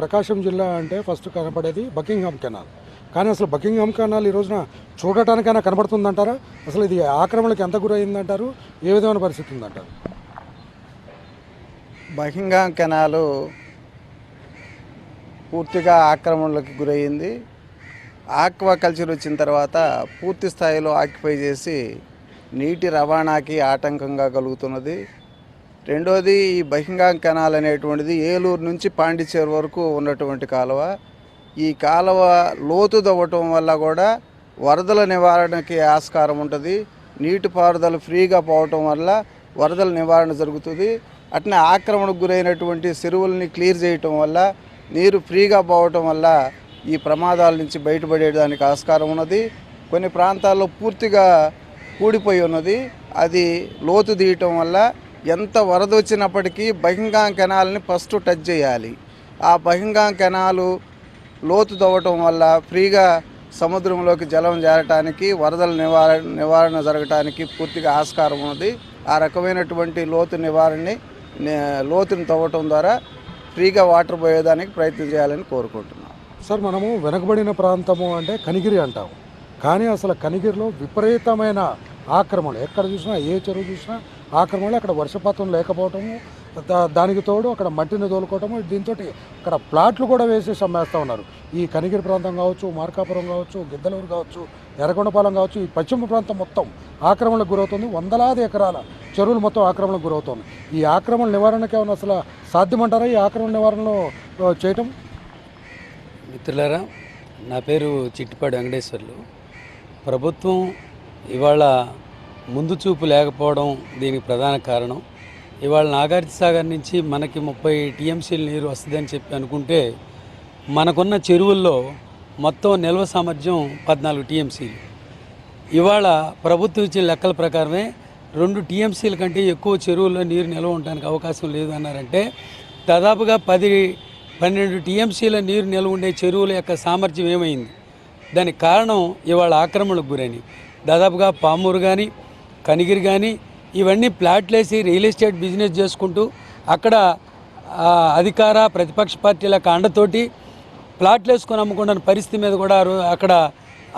ప్రకాశం జిల్లా అంటే ఫస్ట్ కనపడేది బకింగ్హామ్ కెనాల్. కానీ అసలు బకింగ్హామ్ కెనాల్ ఈ రోజున చూడటానికైనా కనబడుతుందంటారా? అసలు ఇది ఆక్రమణకి ఎంత గురైందంటారు? ఏ విధమైన పరిస్థితి ఉందంటారు? బకింగ్హామ్ కెనాలు పూర్తిగా ఆక్రమణలకు గురయ్యింది ఆక్వా కల్చర్ వచ్చిన తర్వాత పూర్తి స్థాయిలో ఆక్యుపై చేసి నీటి రవాణాకి ఆటంకంగా కలుగుతున్నది. రెండోది ఈ బహింగాంగ్ కెనాల్ అనేటువంటిది ఏలూరు నుంచి పాండిచేరు వరకు ఉన్నటువంటి కాలువ. ఈ కాలువ లోతు దవ్వటం వల్ల కూడా వరదల నివారణకి ఆస్కారం ఉంటుంది. నీటిపారుదల ఫ్రీగా పోవటం వల్ల వరదల నివారణ జరుగుతుంది. అట్నే ఆక్రమణకు గురైనటువంటి చెరువుల్ని క్లియర్ చేయటం వల్ల నీరు ఫ్రీగా పోవటం వల్ల ఈ ప్రమాదాల నుంచి బయటపడేదానికి ఆస్కారం ఉన్నది. కొన్ని ప్రాంతాల్లో పూర్తిగా కూడిపోయి ఉన్నది. అది లోతు తీయటం వల్ల ఎంత వరద వచ్చినప్పటికీ బహింగాం కెనాల్ని ఫస్ట్ టచ్ చేయాలి. ఆ బహింగాం కెనాలు లోతు తవ్వటం వల్ల ఫ్రీగా సముద్రంలోకి జలం చేరటానికి వరదల నివారణ నివారణ జరగటానికి పూర్తిగా ఆస్కారం ఉన్నది. ఆ రకమైనటువంటి లోతు నివారణని లోతుని తవ్వటం ద్వారా ఫ్రీగా వాటర్ పోయేదానికి ప్రయత్నం చేయాలని కోరుకుంటున్నాం. సార్ మనము వెనకబడిన ప్రాంతము అంటే కనిగిరి అంటాము కానీ అసలు కనిగిరిలో విపరీతమైన ఆక్రమణ ఎక్కడ చూసినా ఏ చెరువు చూసినా ఆక్రమణలో అక్కడ వర్షపాతం లేకపోవటము దా- దానికి తోడు అక్కడ మట్టిని తోలుకోవటము దీంతో అక్కడ ప్లాట్లు కూడా వేసి అమ్మేస్తూ ఉన్నారు. ఈ కనిగిరి ప్రాంతం కావచ్చు మార్కాపురం కావచ్చు గిద్దలూరు కావచ్చు ఎర్రగొండపాలెం కావచ్చు ఈ పశ్చిమ ప్రాంతం మొత్తం ఆక్రమణకు గురవుతుంది. వందలాది ఎకరాల చెరువులు మొత్తం ఆక్రమణకు గురవుతుంది. ఈ ఆక్రమణ నివారణకి ఏమైనా అసలు సాధ్యమంటారా ఈ ఆక్రమణ నివారణలో చేయటం? మిత్రులారా నా పేరు చిట్టిపాడు వెంకటేశ్వర్లు. ప్రభుత్వం ఇవాళ ముందు చూపు లేకపోవడం దీనికి ప్రధాన కారణం. ఇవాళ నాగార్జునసాగర్ నుంచి మనకి ముప్పై టీఎంసీల నీరు వస్తుందని చెప్పి అనుకుంటే మనకున్న చెరువుల్లో మొత్తం నిల్వ సామర్థ్యం పద్నాలుగు టీఎంసీలు. ఇవాళ ప్రభుత్వం ఇచ్చిన లెక్కల ప్రకారమే రెండు టీఎంసీల కంటే ఎక్కువ చెరువుల్లో నీరు నిల్వ ఉండడానికి అవకాశం లేదు అన్నారంటే దాదాపుగా పది పన్నెండు టీఎంసీల నీరు నిల్వ ఉండే చెరువుల యొక్క సామర్థ్యం ఏమైంది? దానికి కారణం ఇవాళ ఆక్రమణకు గురని దాదాపుగా పామూరు కానీ కనిగిరి కానీ ఇవన్నీ ప్లాట్లేసి రియల్ ఎస్టేట్ బిజినెస్ చేసుకుంటూ అక్కడ అధికార ప్రతిపక్ష పార్టీల కాండతోటి ప్లాట్లు వేసుకొని అమ్ముకున్న పరిస్థితి మీద కూడా అక్కడ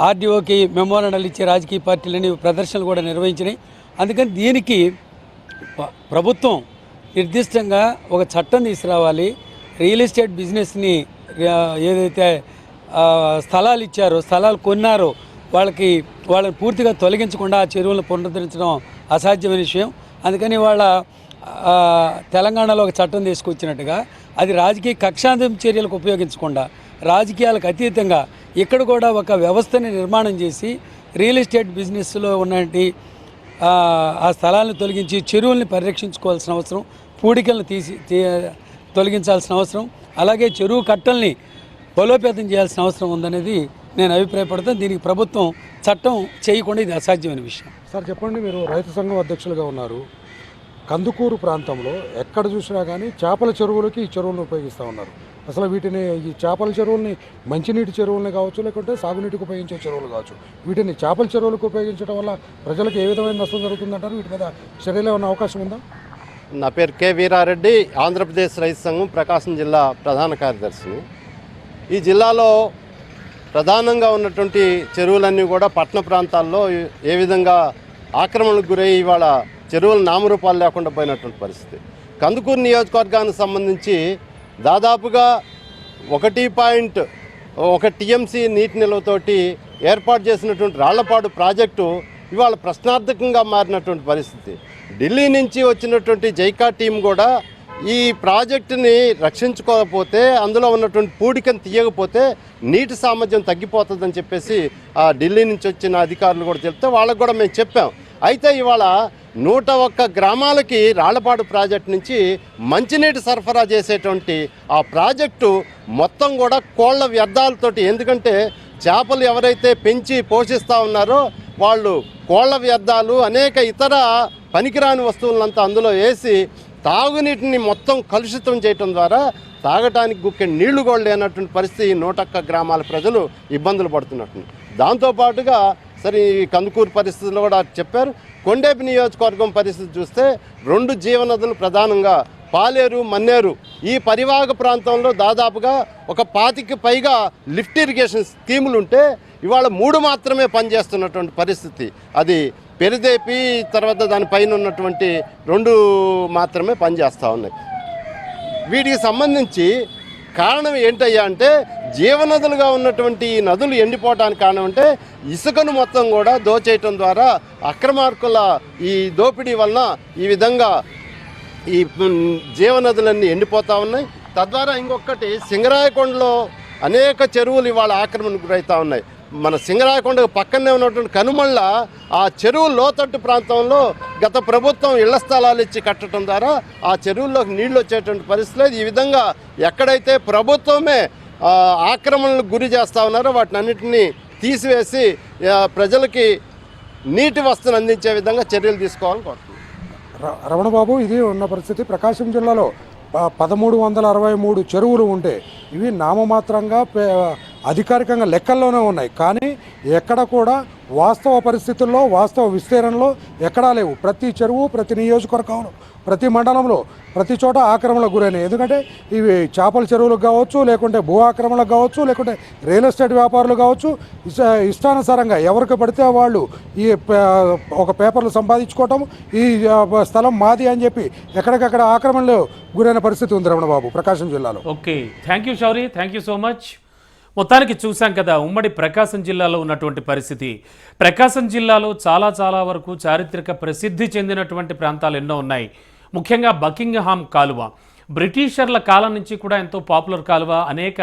ఆర్డీఓకి మెమోరాండాలు ఇచ్చే రాజకీయ పార్టీలని ప్రదర్శనలు కూడా నిర్వహించినాయి. అందుకని దీనికి ప్రభుత్వం నిర్దిష్టంగా ఒక చట్టం తీసుకురావాలి. రియల్ ఎస్టేట్ బిజినెస్ని ఏదైతే స్థలాలు ఇచ్చారో స్థలాలు కొన్నారో వాళ్ళకి వాళ్ళని పూర్తిగా తొలగించకుండా ఆ చెరువులను పునరుద్ధరించడం అసాధ్యమైన విషయం. అందుకని వాళ్ళ తెలంగాణలో ఒక చట్టం తీసుకొచ్చినట్టుగా అది రాజకీయ కక్షాంతం చర్యలకు ఉపయోగించకుండా రాజకీయాలకు అతీతంగా ఇక్కడ కూడా ఒక వ్యవస్థని నిర్మాణం చేసి రియల్ ఎస్టేట్ బిజినెస్లో ఉన్నటువంటి ఆ, ఆ స్థలాలను తొలగించి చెరువుల్ని పరిరక్షించుకోవాల్సిన అవసరం పూడికలను తీసి తీ- తొలగించాల్సిన అవసరం అలాగే చెరువు కట్టల్ని బలోపేతం చేయాల్సిన అవసరం ఉందనేది నేను అభిప్రాయపడతాను. దీనికి ప్రభుత్వం చట్టం చేయకుండా ఇది అసాధ్యమైన విషయం. సార్ చెప్పండి మీరు. రైతు సంఘం అధ్యక్షులుగా ఉన్నారు. కందుకూరు ప్రాంతంలో ఎక్కడ చూసినా కానీ చేపల చెరువులకి ఈ చెరువులను ఉపయోగిస్తూ ఉన్నారు. అసలు వీటిని ఈ చేపల చెరువుల్ని మంచినీటి చెరువుల్ని కావచ్చు లేకుంటే సాగునీటికి ఉపయోగించే చెరువులు కావచ్చు వీటిని చేపల చెరువులకు ఉపయోగించడం వల్ల ప్రజలకు ఏ విధమైన నష్టం జరుగుతుందంటారు? వీటి మీద చర్యలు ఏమైనా అవకాశం ఉందా? నా పేరు కె వీరారెడ్డి ఆంధ్రప్రదేశ్ రైతు సంఘం ప్రకాశం జిల్లా ప్రధాన కార్యదర్శిని. ఈ జిల్లాలో ప్రధానంగా ఉన్నటువంటి చెరువులన్నీ కూడా పట్టణ ప్రాంతాల్లో ఏ విధంగా ఆక్రమణకు గురై ఇవాళ చెరువుల నామరూపాలు లేకుండా పోయినటువంటి పరిస్థితి. కందుకూరు నియోజకవర్గానికి సంబంధించి దాదాపుగా ఒకటి పాయింట్ ఒక టీఎంసీ నీటి నిల్వతోటి ఏర్పాటు చేసినటువంటి రాళ్ళపాడు ప్రాజెక్టు ఇవాళ ప్రశ్నార్థకంగా మారినటువంటి పరిస్థితి. ఢిల్లీ నుంచి వచ్చినటువంటి జైకా టీం కూడా ఈ ప్రాజెక్టుని రక్షించుకోకపోతే అందులో ఉన్నటువంటి పూడికను తీయకపోతే నీటి సామర్థ్యం తగ్గిపోతుందని చెప్పేసి ఆ ఢిల్లీ నుంచి వచ్చిన అధికారులు కూడా చెప్తే వాళ్ళకు కూడా మేము చెప్పాం. అయితే ఇవాళ నూట ఒక్క గ్రామాలకి రాళ్ళపాడు ప్రాజెక్ట్ నుంచి మంచినీటి సరఫరా చేసేటువంటి ఆ ప్రాజెక్టు మొత్తం కూడా కోళ్ళ వ్యర్థాలతోటి. ఎందుకంటే చేపలు ఎవరైతే పెంచి పోషిస్తూ ఉన్నారో వాళ్ళు కోళ్ళ వ్యర్థాలు అనేక ఇతర పనికిరాని వస్తువులంతా అందులో వేసి తాగునీటిని మొత్తం కలుషితం చేయటం ద్వారా తాగటానికి గుక్కే నీళ్ళు కూడా లేనటువంటి పరిస్థితి ఈ గ్రామాల ప్రజలు ఇబ్బందులు పడుతున్నట్టు. దాంతోపాటుగా సరే ఈ కందుకూరు పరిస్థితులు కూడా చెప్పారు. కొండేపు నియోజకవర్గం పరిస్థితి చూస్తే రెండు జీవనదులు ప్రధానంగా పాలేరు మన్నేరు ఈ పరివాహక ప్రాంతంలో దాదాపుగా ఒక పాతికి పైగా లిఫ్ట్ ఇరిగేషన్ స్కీములు ఉంటే ఇవాళ మూడు మాత్రమే పనిచేస్తున్నటువంటి పరిస్థితి. అది పెరిదేపి తర్వాత దానిపైన ఉన్నటువంటి రెండు మాత్రమే పనిచేస్తూ ఉన్నాయి. వీటికి సంబంధించి కారణం ఏంటయ్యా అంటే జీవనదులుగా ఉన్నటువంటి ఈ నదులు ఎండిపోవడానికి కారణం అంటే ఇసుకను మొత్తం కూడా దోచేయటం ద్వారా అక్రమార్కుల ఈ దోపిడీ వలన ఈ విధంగా ఈ జీవనదులన్నీ ఎండిపోతూ ఉన్నాయి. తద్వారా ఇంకొకటి సింగరాయకొండలో అనేక చెరువులు ఇవాళ ఆక్రమణకు గురవుతూ ఉన్నాయి. మన సింగరాయకొండ పక్కనే ఉన్నటువంటి కనుమళ్ళ ఆ చెరువు లోతట్టు ప్రాంతంలో గత ప్రభుత్వం ఇళ్ళ స్థలాలు ఇచ్చి కట్టడం ద్వారా ఆ చెరువుల్లోకి నీళ్ళు వచ్చేటువంటి పరిస్థితి లేదు. ఈ విధంగా ఎక్కడైతే ప్రభుత్వమే ఆక్రమణలకు గురి చేస్తూ ఉన్నారో వాటిని అన్నింటినీ తీసివేసి ప్రజలకి నీటి వస్తువులు అందించే విధంగా చర్యలు తీసుకోవాలని కోరుతున్నాను ర- రమణబాబు ఇది ఉన్న పరిస్థితి. ప్రకాశం జిల్లాలో పదమూడు వందల అరవై మూడు చెరువులు ఉంటే ఇవి నామమాత్రంగా పే- అధికారికంగా లెక్కల్లోనే ఉన్నాయి. కానీ ఎక్కడ కూడా వాస్తవ పరిస్థితుల్లో వాస్తవ విస్తీర్ణంలో ఎక్కడా లేవు. ప్రతి చెరువు ప్రతి నియోజకవర్గంలో ప్రతి మండలంలో ప్రతి చోట ఆక్రమణకు గురైనాయి. ఎందుకంటే ఇవి చేపల చెరువులకు కావచ్చు లేకుంటే భూ ఆక్రమణలకు కావచ్చు లేకుంటే రియల్ ఎస్టేట్ వ్యాపారులు కావచ్చు ఇష్ట ఇష్టానుసారంగా ఎవరికి పడితే వాళ్ళు ఈ పే- ఒక పేపర్లు సంపాదించుకోవటం ఈ స్థలం మాది అని చెప్పి ఎక్కడికక్కడ ఆక్రమణలో గురైన పరిస్థితి ఉంది రమణబాబు ప్రకాశం జిల్లాలో. Okay. Thank you Shouri thank you so much. మొత్తానికి చూసాం కదా ఉమ్మడి ప్రకాశం జిల్లాలో ఉన్నటువంటి పరిస్థితి. ప్రకాశం జిల్లాలో చాలా చాలా వరకు చారిత్రక ప్రసిద్ధి చెందినటువంటి ప్రాంతాలు ఎన్నో ఉన్నాయి. ముఖ్యంగా బకింగ్హామ్ కాలువ. బ్రిటిషర్ల కాలం నుంచి కూడా ఎంతో పాపులర్ కాలువ అనేక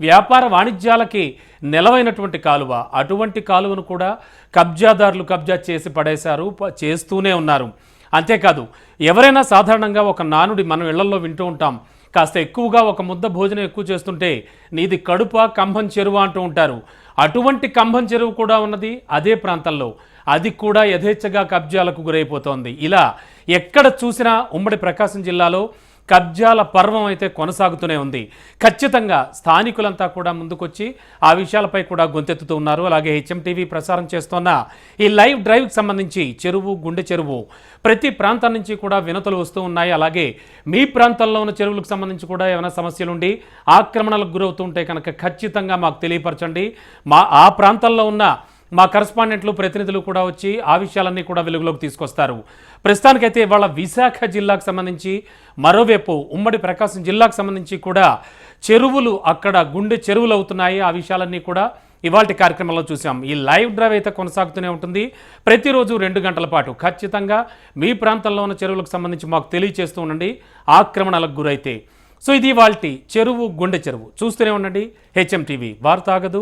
వ్యాపార వాణిజ్యాలకి నెలవైనటువంటి కాలువ. అటువంటి కాలువను కూడా కబ్జాదారులు కబ్జా చేసి పడేశారు చేస్తూనే ఉన్నారు. అంతేకాదు ఎవరైనా సాధారణంగా ఒక నానుడి మనం ఇళ్ళలో వింటూ ఉంటాం. కాస్త ఎక్కువగా ఒక ముద్ద భోజనం ఎక్కువ చేస్తుంటే నీది కడుప కంభం చెరువు అంటూ ఉంటారు. అటువంటి కంభం చెరువు కూడా ఉన్నది అదే ప్రాంతంలో. అది కూడా యథేచ్ఛగా కబ్జాలకు గురైపోతోంది. ఇలా ఎక్కడ చూసినా ఉమ్మడి ప్రకాశం జిల్లాలో కబ్జాల పర్వం అయితే కొనసాగుతూనే ఉంది. ఖచ్చితంగా స్థానికులంతా కూడా ముందుకొచ్చి ఆ విషయాలపై కూడా గొంతెత్తుతూ ఉన్నారు. అలాగే హెచ్ఎంటీవీ ప్రసారం చేస్తున్న ఈ లైవ్ డ్రైవ్కి సంబంధించి చెరువు గుండె చెరువు ప్రతి ప్రాంతం నుంచి కూడా వినతులు వస్తూ ఉన్నాయి. అలాగే మీ ప్రాంతంలో ఉన్న చెరువులకు సంబంధించి కూడా ఏమైనా సమస్యలుండి ఆక్రమణలకు గురవుతుంటే కనుక ఖచ్చితంగా మాకు తెలియపరచండి. మా ఆ ప్రాంతంలో ఉన్న మా కరస్పాండెంట్లు ప్రతినిధులు కూడా వచ్చి ఆ విషయాలన్నీ కూడా వెలుగులోకి తీసుకొస్తారు. ప్రస్తుతానికైతే ఇవాళ విశాఖ జిల్లాకు సంబంధించి మరోవైపు ఉమ్మడి ప్రకాశం జిల్లాకు సంబంధించి కూడా చెరువులు అక్కడ గుండె చెరువులు అవుతున్నాయి. ఆ విషయాలన్నీ కూడా ఇవాళ కార్యక్రమంలో చూసాం ఈ లైవ్ డ్రైవ్ అయితే కొనసాగుతూనే ఉంటుంది. ప్రతిరోజు రెండు గంటల పాటు ఖచ్చితంగా మీ ప్రాంతంలో ఉన్న చెరువులకు సంబంధించి మాకు తెలియచేస్తూ ఉండండి. ఆక్రమణలకు గురైతే. సో ఇది వాళ్ళ చెరువు గుండె చెరువు. చూస్తూనే ఉండండి. HM TV. వార్తాగదు